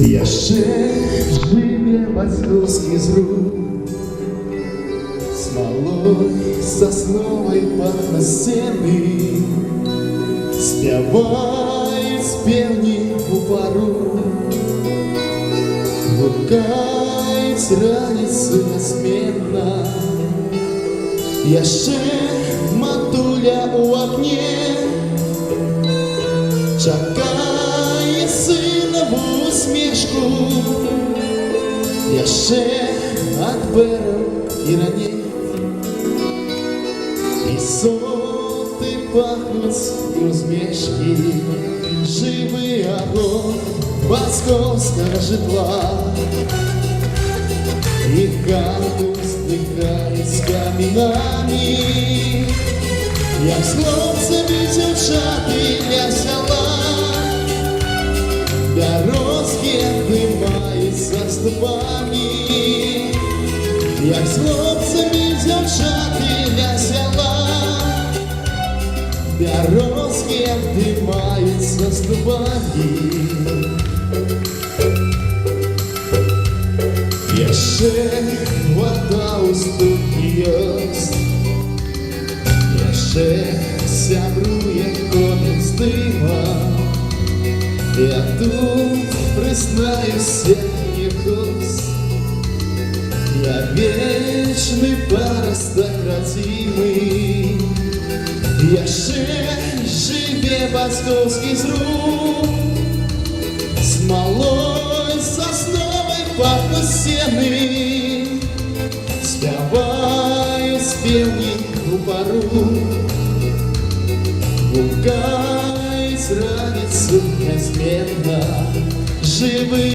Я ще живе батьківський зрук, Смолой сосновой пахне сени, Співають співні у пару, Гукають раніцю несмітно. Я ще матуля у окні, Чекає сина в усмішку, я ще отберу і раней, і соти пахнуть і усмішки, живий огонь московського житла, і хату стихає з камінами, як з хлопцями дівчати для села, обнимаються ступами, як з хлопцями дівчати для села, дорожки обнимаються ступами. Я ще вода у ступні єсть, я ще сябрує конець дима, я тут признаюся якось, я вічний паросток родимий, я ще живе батьковський зрук, Смолой сосновой пахнут стены, Спеваю спевни у пару, Гукает раницу неизменно, Живы